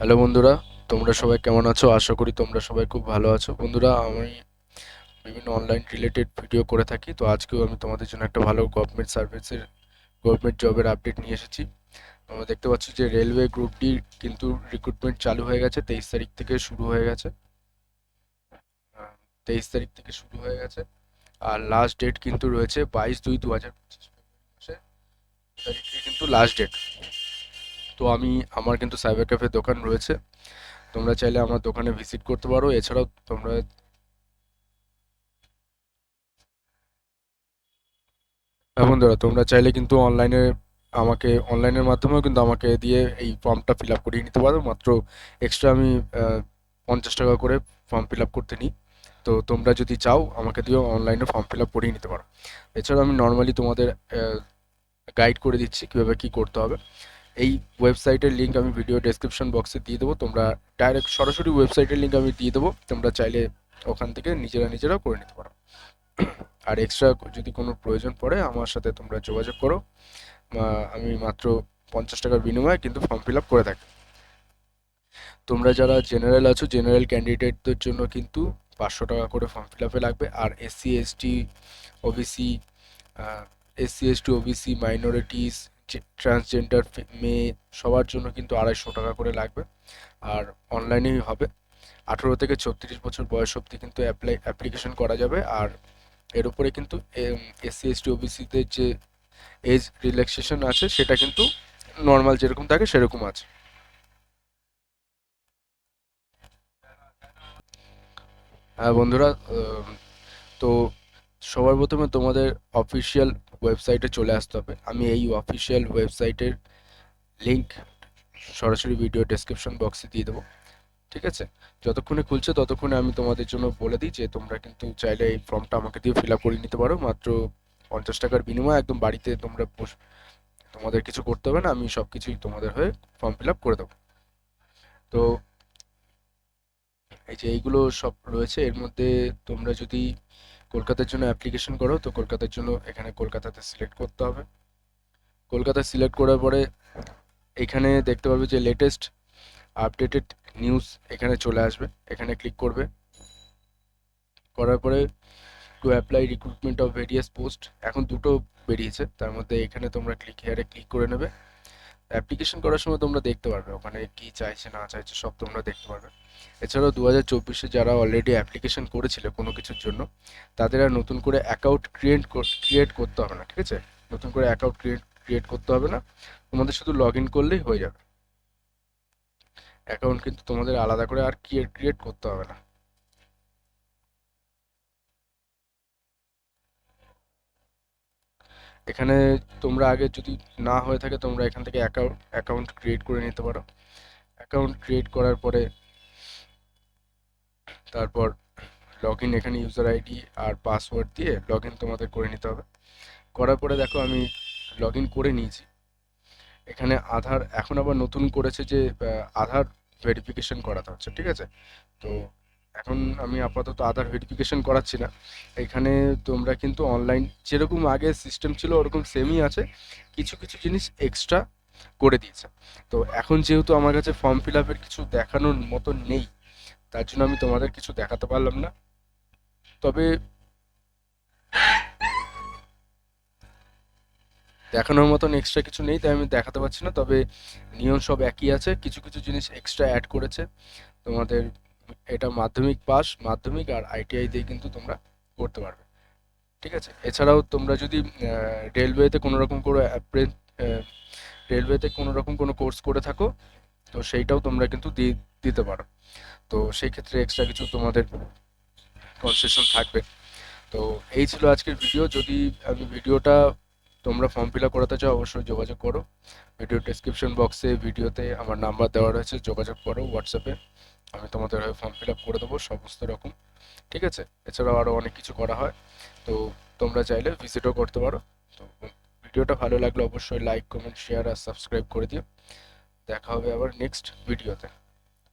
Hello বন্ধুরা, তোমরা সবাই কেমন আছো? আশা করি তোমরা সবাই খুব ভালো আছো। বন্ধুরা, আমি বিভিন্ন অনলাইন রিলেটেড ভিডিও করে থাকি, তো আজকেও আমি তোমাদের জন্য একটা ভালো গভর্নমেন্ট সার্ভিসের গভর্নমেন্ট জবের আপডেট নিয়ে এসেছি। তোমরা দেখতে পাচ্ছ যে রেলওয়ে গ্রুপটি কিন্তু রিক্রুটমেন্ট চালু হয়ে গেছে, তেইশ তারিখ থেকে শুরু হয়ে গেছে। তেইশ তারিখ থেকে শুরু হয়ে গেছে। আর লাস্ট ডেট কিন্তু রয়েছে বাইশ দুই দু হাজার পঁচিশ মাসে। তারিখে কিন্তু লাস্ট ডেট তো আমি, আমার কিন্তু সাইবার ক্যাফে দোকান রয়েছে। তোমরা চাইলে আমার দোকানে ভিজিট করতে পারো। এছাড়াও তোমরা বন্ধুরা, তোমরা চাইলে কিন্তু অনলাইনে আমাকে অনলাইনের মাধ্যমেও কিন্তু আমাকে দিয়ে এই ফর্মটা ফিল আপ করিয়ে নিতে পারো। মাত্র এক্সট্রা আমি পঞ্চাশ টাকা করে ফর্ম ফিল আপ করতে নিই। তো তোমরা যদি চাও, আমাকে দিয়েও অনলাইনে ফর্ম ফিল আপ করিয়ে নিতে পারো। এছাড়াও আমি নর্মালি তোমাদের গাইড করে দিচ্ছি কীভাবে কী করতে হবে। এই ওয়েবসাইটের লিঙ্ক আমি ভিডিও ডেসক্রিপশন বক্সে দিয়ে দেবো। তোমরা ডাইরেক্ট সরাসরি ওয়েবসাইটের লিঙ্ক আমি দিয়ে দেবো। তোমরা চাইলে ওখান থেকে নিজেরা নিজেরাও করে নিতে পারো। আর এক্সট্রা যদি কোনো প্রয়োজন পড়ে, আমার সাথে তোমরা যোগাযোগ করো। আমি মাত্র পঞ্চাশ টাকার বিনিময়ে কিন্তু ফর্ম ফিল আপ করে থাকি। তোমরা যারা জেনারেল আছো জেনারেল ক্যান্ডিডেটদের জন্য কিন্তু পাঁচশো টাকা করে ফর্ম ফিল আপে লাগবে। আর SC ST OBC SC ST OBC minorities transgender মেয়ে সবার জন্য কিন্তু আড়াইশো টাকা করে লাগবে। আর অনলাইনেই হবে। আঠেরো থেকে ছত্রিশ বছর বয়স অবধি কিন্তু অ্যাপ্লাই অ্যাপ্লিকেশন করা যাবে। আর এর উপরে কিন্তু এসসি এসটি ওবিসিদের যে এজ রিল্যাক্সেশন আছে, সেটা কিন্তু নর্মাল যেরকম থাকে, সেরকম আছে। হ্যাঁ বন্ধুরা তো সবার প্রথমে তোমাদের অফিসিয়াল ওয়েবসাইটে চলে আসতে হবে। আমি এই অফিসিয়াল ওয়েবসাইটের লিঙ্ক সরাসরি ভিডিও ডেসক্রিপশন বক্সে দিয়ে দেবো। ঠিক আছে? যতক্ষণে খুলছে ততক্ষণে আমি তোমাদের জন্য বলে দিই যে তোমরা কিন্তু চাইলে এই ফর্মটা আমাকে দিয়ে ফিল আপ করে নিতে পারো। মাত্র পঞ্চাশ টাকার বিনিময়ে একদম বাড়িতে তোমরা তোমাদের কিছু করতে হবে না। আমি সব কিছুই তোমাদের হয়ে ফর্ম ফিল আপ করে দেবো। তো এই যে এইগুলো সব রয়েছে। এর মধ্যে তোমরা যদি কলকাতার জন্য অ্যাপ্লিকেশন করো, তো কলকাতার জন্য এখানে কলকাতাতে সিলেক্ট করতে হবে। কলকাতা সিলেক্ট করার পরে এখানে দেখতে পারবে যে লেটেস্ট আপডেটেড নিউজ এখানে চলে আসবে, এখানে ক্লিক করবে। করার পরে to apply recruitment of various post এখন দুটো বেরিয়েছে, তার মধ্যে এখানে তোমরা ক্লিক হেয়ারে ক্লিক করে নেবে। অ্যাপ্লিকেশন করার সময় তোমরা দেখতে পারবে, ওখানে কি চাইছে, না চাইছে, সব তোমরা দেখতে পারবে। এছাড়াও দু হাজার চব্বিশে যারা অলরেডি অ্যাপ্লিকেশন করেছিল কোনো কিছুর জন্য, তাদের আর নতুন করে অ্যাকাউন্ট ক্রিয়েট ক্রিয়েট করতে হবে না, ঠিক আছে? নতুন করে অ্যাকাউন্ট ক্রিয়েট ক্রিয়েট করতে হবে না। তোমাদের শুধু লগ ইন করলেই হয়ে যাবে। অ্যাকাউন্ট কিন্তু তোমাদের আলাদা করে আর ক্রিয়েট ক্রিয়েট করতে হবে না। এখানে তোমরা আগে যদি না হয়ে থাকে, তোমরা এখান থেকে অ্যাকাউন্ট অ্যাকাউন্ট ক্রিয়েট করে নিতে পারো। অ্যাকাউন্ট ক্রিয়েট করার পরে তারপর লগ ইন এখানে ইউজার আইডি আর পাসওয়ার্ড দিয়ে লগ ইন তোমাদের করে নিতে হবে। করার পরে দেখো আমি লগ ইন করে নিয়েছি। এখানে আধার এখন আবার নতুন করেছে যে আধার ভেরিফিকেশন করাতে হচ্ছে, ঠিক আছে? তো এখন আমি আপাতত আধার ভেরিফিকেশন করাচ্ছি না। এখানে তোমরা কিন্তু অনলাইন যেরকম আগে সিস্টেম ছিল ওরকম সেমই আছে। কিছু কিছু জিনিস এক্সট্রা করে দিয়েছে। তো এখন যেহেতু আমার কাছে ফর্ম ফিল আপের কিছু দেখানোর মতো নেই তার জন্য আমি তোমাদের কিছু দেখাতে পারলাম না। তবে দেখানোর মতন এক্সট্রা কিছু নেই, তাই আমি দেখাতে পারছি না। তবে নিয়ম সব একই আছে, কিছু কিছু জিনিস এক্সট্রা অ্যাড করেছে। তোমাদের এটা মাধ্যমিক পাস মাধ্যমিক আর আইটিআই দিয়ে কিন্তু তোমরা করতে পারবে। ঠিক আছে? এছাড়াও তোমরা যদি রেলওয়েতে কোনো রকম কোনো রেলওয়েতে কোনো রকম কোনো কোর্স করে থাকো, তো সেইটাও তোমরা কিন্তু দিয়ে দিতে পারো। তো সেই ক্ষেত্রে এক্সট্রা কিছু তোমাদের কনসেশন থাকবে। তো এই ছিল আজকের ভিডিও যদি আমি ভিডিওটা তোমরা ফর্ম ফিল আপ করাতে চাও, অবশ্যই যোগাযোগ করো। ভিডিও ডেসক্রিপশন বক্সে ভিডিওতে আমার নাম্বার দেওয়া রয়েছে, যোগাযোগ করো হোয়াটসঅ্যাপে আমি তোমাদের হয়ে ফর্ম ফিল আপ করে দেবো, সমস্ত রকম। ঠিক আছে? এছাড়াও আরও অনেক কিছু করা হয়। তো তোমরা চাইলে ভিজিটও করতে পারো। তো ভিডিওটা ভালো লাগলে অবশ্যই লাইক কমেন্ট শেয়ার আর সাবস্ক্রাইব করে দিও। দেখা হবে আবার নেক্সট ভিডিওতে